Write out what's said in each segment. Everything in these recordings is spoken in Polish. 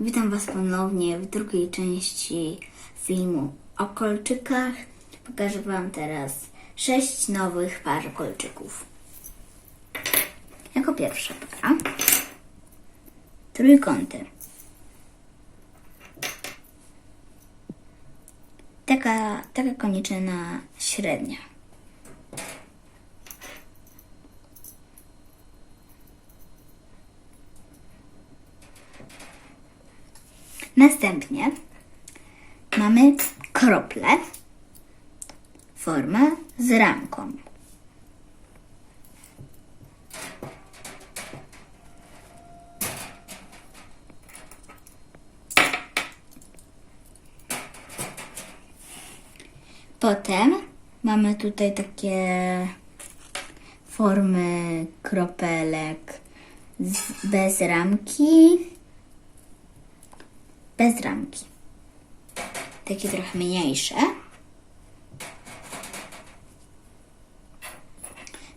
Witam Was ponownie w drugiej części filmu o kolczykach. Pokażę Wam teraz sześć nowych par kolczyków. Jako pierwsza para trójkąty. Taka, taka koniczyna średnia. Następnie mamy krople, formę z ramką. Potem mamy tutaj takie formy kropelek z, bez ramki bez ramki. Takie trochę mniejsze.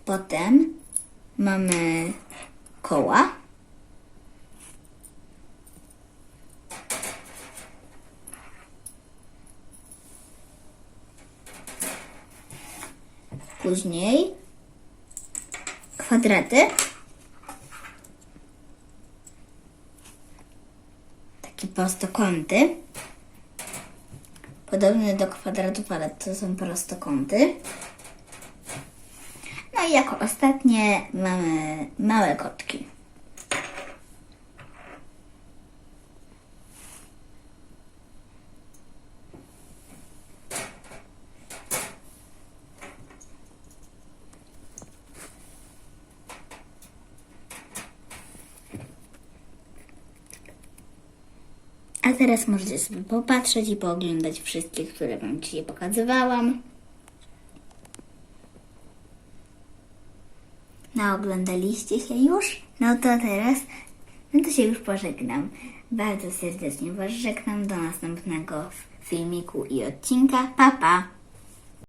Potem mamy koła. Później kwadraty. Takie prostokąty. Podobne do kwadratów, ale to są prostokąty. No i jako ostatnie mamy małe kotki. A teraz możecie sobie popatrzeć i pooglądać wszystkie, które Wam dzisiaj pokazywałam. Naoglądaliście się już? No to teraz, no to się już pożegnam. Bardzo serdecznie Was żegnam do następnego filmiku i odcinka. Pa, pa!